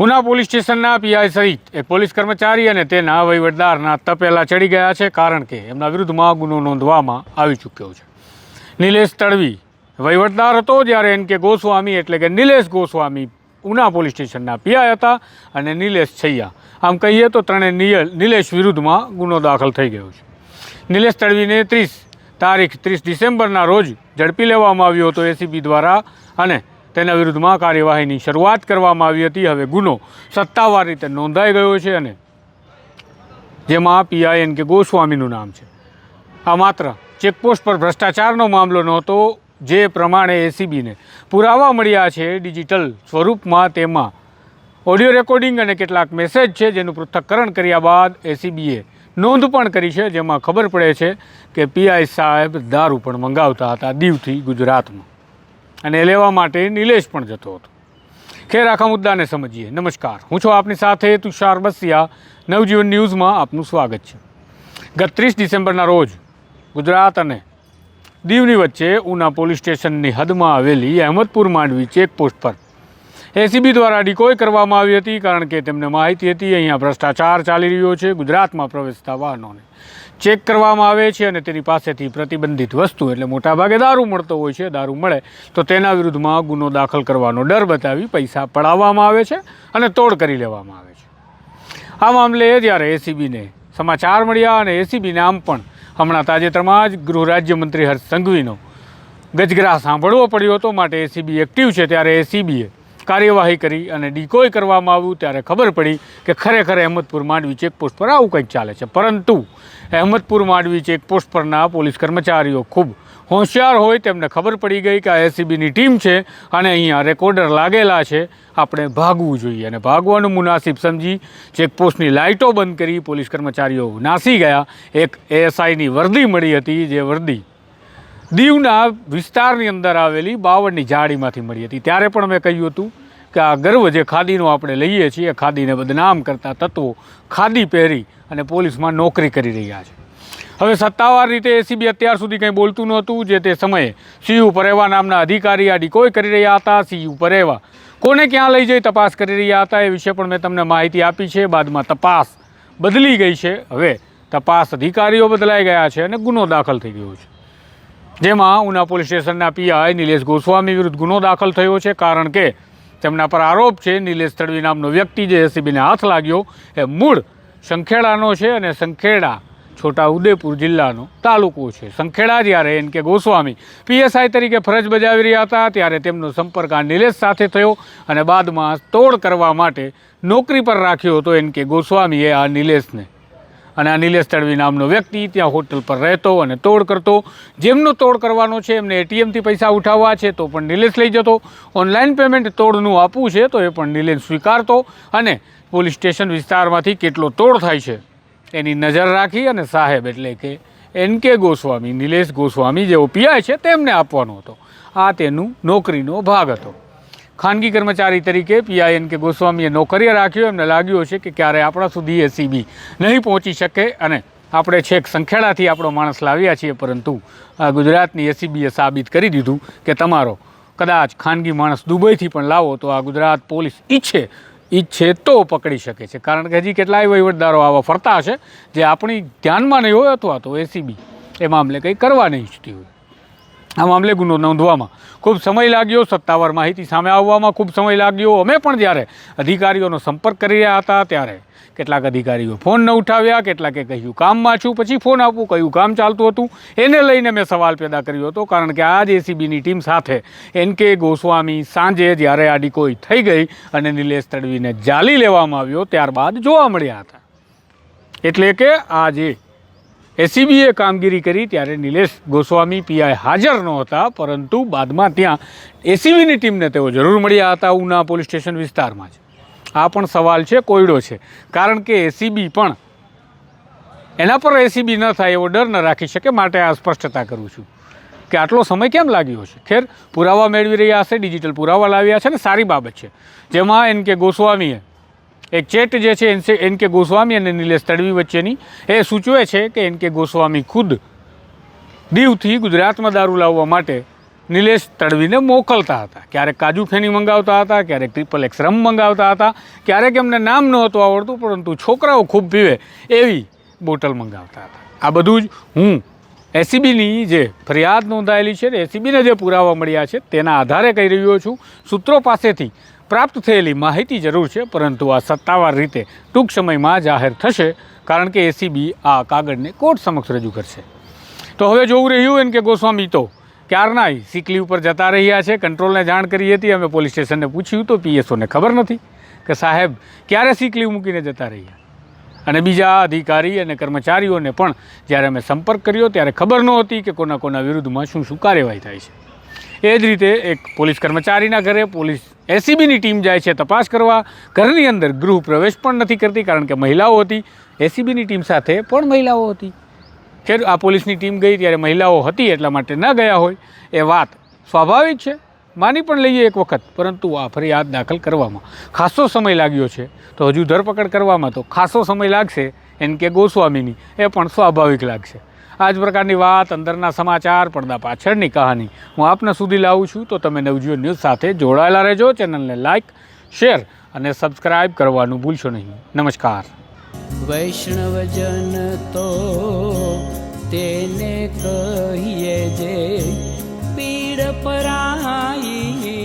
Una police સ્ટેશનના PI સહિત એક પોલીસ કર્મચારી અને તેના વહીવટદારના તપેલા ચડી ગયા છે કારણ કે એમના વિરુદ્ધમાં ગુનો નોંધવામાં આવી ચૂક્યો છે. નિલેશ તડવી વહીવટદાર હતો જ્યારે એન કે ગોસ્વામી એટલે કે નિલેશ ગોસ્વામી ઉના પોલીસ સ્ટેશનના પીઆઈ હતા અને નિલેશ છૈયા. આમ કહીએ તો ત્રણેય નિલેશ વિરુદ્ધમાં ગુનો દાખલ થઈ ગયો છે. નિલેશ તડવીને ત્રીસ તારીખ ત્રીસ ડિસેમ્બરના રોજ ઝડપી લેવામાં આવ્યો હતો એસીબી દ્વારા અને તેના વિરુદ્ધમાં કાર્યવાહીની શરૂઆત કરવામાં આવી હતી. હવે ગુનો સત્તાવાર રીતે નોંધાઈ ગયો છે અને જેમાં પીઆઈ એન કે ગોસ્વામીનું નામ છે. આ માત્ર ચેકપોસ્ટ પર ભ્રષ્ટાચારનો મામલો નહોતો, જે પ્રમાણે એસીબીને પુરાવા મળ્યા છે ડિજિટલ સ્વરૂપમાં. તેમાં ઓડિયો રેકોર્ડિંગ અને કેટલાક મેસેજ છે જેનું પૃથ્થકરણ કર્યા બાદ એસીબીએ નોંધ પણ કરી છે, જેમાં ખબર પડે છે કે પીઆઈ સાહેબ દારૂ પણ મંગાવતા હતા દીવથી ગુજરાતમાં. અને લેવા માટે નિલેશ પણ જતો હતો. ખેર, આખા મુદ્દાને સમજીએ. નમસ્કાર. હું છું આપની સાથે તુષાર બસિયા. નવજીવન ન્યૂઝમાં આપનું સ્વાગત છે. ગત ત્રીસ ડિસેમ્બરના રોજ ગુજરાત અને દીવની વચ્ચે ઉના પોલીસ સ્ટેશનની હદમાં આવેલી અહેમદપુર માંડવી ચેકપોસ્ટ પર એસીબી દ્વારા ડિકોય કરવામાં આવી હતી કારણ કે તેમને માહિતી હતી, અહીંયા ભ્રષ્ટાચાર ચાલી રહ્યો છે, ગુજરાતમાં પ્રવેશતા વાહનોને ચેક કરવામાં આવે છે અને તેની પાસેથી પ્રતિબંધિત વસ્તુ એટલે મોટાભાગે દારૂ મળતો હોય છે, દારૂ મળે તો તેના વિરુદ્ધમાં ગુનો દાખલ કરવાનો ડર બતાવી પૈસા પડાવવામાં આવે છે અને તોડ કરી લેવામાં આવે છે. આ મામલે જ્યારે એસીબીને સમાચાર મળ્યા અને એસીબીને આમ પણ હમણાં તાજેતરમાં જ ગૃહ રાજ્યમંત્રી હર્ષ સંઘવીનો ગજગરા સાંભળવો પડ્યો હતો, માટે એસીબી એક્ટિવ છે, ત્યારે એસીબીએ કાર્યવાહી કરી અને ડિકોય કરવામાં આવ્યું ત્યારે ખબર પડી કે ખરેખર અહેમદપુર માંડવી ચેકપોસ્ટ પર આવું કંઈક ચાલે છે. પરંતુ અહેમદપુર માંડવી ચેકપોસ્ટ પરના પોલીસ કર્મચારીઓ ખૂબ હોશિયાર હોય તેમને ખબર પડી ગઈ કે આ એસીબીની ટીમ છે અને અહીંયા રેકોર્ડર લાગેલા છે. આપણે ભાગવું જોઈએ અને ભાગવાનું મુનાસિબ સમજી ચેકપોસ્ટની લાઇટો બંધ કરી પોલીસ કર્મચારીઓ નાસી ગયા. એક એએસઆઈની વર્દી મળી હતી, જે વર્દી દીવના વિસ્તારની અંદર આવેલી બાવળની જાળીમાંથી મળી હતી. ત્યારે પણ મેં કહ્યું હતું કે આ ગર્વ જે ખાદીનો આપણે લઈએ છીએ ખાદીને બદનામ કરતા તત્વો ખાદી પહેરી અને પોલીસમાં નોકરી કરી રહ્યા છે. હવે સત્તાવાર રીતે એસીબી અત્યાર સુધી કંઈ બોલતું નહોતું, જે તે સમયે સીયુ પરેવા નામના અધિકારી આ ડિકોય કરી રહ્યા હતા, સીયુ પરેવા. કોને ક્યાં લઈ જઈ તપાસ કરી રહ્યા હતા, એ વિશે પણ મેં તમને માહિતી આપી છે. બાદમાં તપાસ બદલી ગઈ છે. હવે તપાસ અધિકારીઓ બદલાઈ ગયા છે અને ગુનો દાખલ થઈ ગયો છે. જેમાં ઉના પોલીસ સ્ટેશનના પીઆઈ નિલેશ ગોસ્વામી વિરુદ્ધ ગુનો દાખલ થયો છે, કારણ કે તેમના પર આરોપ છે, નિલેશ તડવી નામનો વ્યક્તિ જે એસીબીને હાથ લાગ્યો, એ મૂળ સંખેડાનો છે અને સંખેડા છોટા ઉદેપુર જિલ્લાનો તાલુકો છે. સંખેડા જ્યારે એન કે ગોસ્વામી પીએસઆઈ તરીકે ફરજ બજાવી રહ્યા હતા, ત્યારે તેમનો સંપર્ક આ નિલેશ સાથે થયો અને બાદમાં તોડ કરવા માટે નોકરી પર રાખ્યો હતો એન કે ગોસ્વામીએ આ નિલેશને. અને આ નિલેશ તડવી નામનો વ્યક્તિ ત્યાં હોટલ પર રહેતો અને તોડ કરતો. જેમનો તોડ કરવાનો છે, એમને એટીએમથી પૈસા ઉઠાવવા છે, તો પણ નિલેશ લઈ જતો. ઓનલાઈન પેમેન્ટ તોડનું આપવું છે, તો એ પણ નિલેશ સ્વીકારતો. અને પોલીસ સ્ટેશન વિસ્તારમાંથી કેટલો તોડ થાય છે, એની નજર રાખી અને સાહેબ એટલે કે એન કે ગોસ્વામી, નિલેશ ગોસ્વામી જેઓ પીઆઈ છે, તેમને આપવાનો હતો. આ તેનું નોકરીનો ભાગ હતો. ખાનગી કર્મચારી તરીકે પીઆઈએન કે ગોસ્વામીએ નોકરીએ રાખ્યો. એમને લાગ્યું હશે કે ક્યારે આપણા સુધી એસીબી નહીં પહોંચી શકે અને આપણે છેક સંખેડાથી આપણો માણસ લાવ્યા છીએ, પરંતુ ગુજરાતની એસીબીએ સાબિત કરી દીધું કે તમારો કદાચ ખાનગી માણસ દુબઈથી પણ લાવો તો આ ગુજરાત પોલીસ ઈચ્છે ઈચ્છે તો પકડી શકે છે. કારણ કે હજી કેટલાય વહીવટદારો આવા ફરતા હશે જે આપણી ધ્યાનમાં નહીં હોય અથવા તો એસીબી એ મામલે કંઈ કરવા નહીં ઈચ્છતી હોય. આ મામલે ગુનો નોંધવામાં. ખૂબ સમય લાગ્યો સત્તાવાર માહિતી સામે આવવામાં ખૂબ સમય લાગ્યો. અમે પણ જ્યારે અધિકારીઓનો સંપર્ક કરી રહ્યા હતા ત્યારે કેટલાક અધિકારીઓ ફોન ન ઉઠાવ્યા, કેટલાકે કહ્યું, કામમાં છું. પછી ફોન આપવું, કયું કામ ચાલતું હતું, એને લઈને મેં સવાલ પેદા કર્યો હતો, કારણ કે આ એસીબીની ટીમ સાથે એન કે ગોસ્વામી સાંજે જ્યારે આ ડિકોઈ થઈ ગઈ અને નિલેશ તડવીને જાલી લેવામાં આવ્યો, ત્યારબાદ જોવા મળ્યા હતા. એટલે કે આ જે એસીબીએ કામગીરી કરી ત્યારે નિલેશ ગોસ્વામી, પીઆઈ હાજર નહોતા, પરંતુ બાદમાં ત્યાં એસીબીની ટીમને તેઓ જરૂર મળ્યા હતા ઉના પોલીસ સ્ટેશન વિસ્તારમાં જ. આ પણ સવાલ છે, કોયડો છે. કારણ કે એસીબી પણ એના પર એસીબી ન થાય એવો ડર ન રાખી શકે માટે આ સ્પષ્ટતા કરું છું. કે આટલો સમય કેમ લાગ્યો છે ખેર, પુરાવા મેળવી રહ્યા હશે, ડિજિટલ પુરાવા લાવ્યા છે ને સારી બાબત છે. જેમાં એન કે ગોસ્વામીએ એક ચેટ જે છે એન એન કે ગોસ્વામી અને નિલેશ તડવી વચ્ચેની, એ સૂચવે છે કે એન કે ગોસ્વામી ખુદ દીવથી ગુજરાતમાં દારૂ લાવવા માટે નિલેશ તડવીને મોકલતા હતા. ક્યારેક કાજુ ફેની મંગાવતા હતા, ક્યારેક ટ્રિપલ એક્સ રમ મંગાવતા હતા, ક્યારેક એમને નામ નહોતું આવડતું, પરંતુ છોકરાઓ ખૂબ પીવે એવી બોટલ મંગાવતા હતા. આ બધું જ હું એસીબીની જે ફરિયાદ નોંધાયેલી છે ને એસીબીને જે પુરાવા મળ્યા છે તેના આધારે કહી રહ્યો છું. સૂત્રો પાસેથી પ્રાપ્ત થયેલી માહિતી જરૂર છે, પરંતુ આ સત્તાવાર રીતે ટૂંક સમયમાં જાહેર થશે, કારણ કે એસીબી આ કાગળને કોર્ટ સમક્ષ રજૂ કરશે. તો હવે જોવું રહ્યું એમ કે ગોસ્વામી તો ક્યારનાય સિકલી ઉપર જતા રહ્યા છે, કંટ્રોલને જાણ કરી હતી, અમે પોલીસ સ્ટેશનને પૂછ્યું તો પીએસઓને ખબર નથી કે સાહેબ ક્યારે સિકલી મૂકીને જતા રહ્યા. અને બીજા અધિકારી અને કર્મચારીઓને પણ જ્યારે અમે સંપર્ક કર્યો ત્યારે ખબર નહોતી કે કોના કોના વિરુદ્ધમાં શું શું કાર્યવાહી થાય છે. એ જ રીતે એક પોલીસ કર્મચારીના ઘરે પોલીસ એસીબીની ટીમ જાય છે તપાસ કરવા. ઘરની અંદર ગૃહ પ્રવેશ પણ નથી કરતી કારણ કે મહિલાઓ હતી. એસીબીની ટીમ સાથે પણ મહિલાઓ હતી. ખેર આ પોલીસની ટીમ ગઈ ત્યારે મહિલાઓ હતી એટલા માટે ન ગયા હોય. એ વાત સ્વાભાવિક છે. માની પણ લઈએ એક વખત, પરંતુ આ ફરિયાદ દાખલ કરવામાં ખાસો સમય લાગ્યો છે. તો હજુ ધરપકડ કરવામાં તો ખાસો સમય લાગશે. એમ કે ગોસ્વામીની, એ પણ સ્વાભાવિક લાગશે. આ જ પ્રકારની વાત અંદરના સમાચાર પડદા પાછળની કહાની. હું આપના સુધી લાવું છું, તો તમે નવજીવન ન્યૂઝ સાથે જોડાયેલા રહેજો. ચેનલને લાઇક શેર અને સબસ્ક્રાઇબ કરવાનું ભૂલશો નહીં. નમસ્કાર. વૈષ્ણવજન તો તેને કહીએ જે પીડ પરાઈ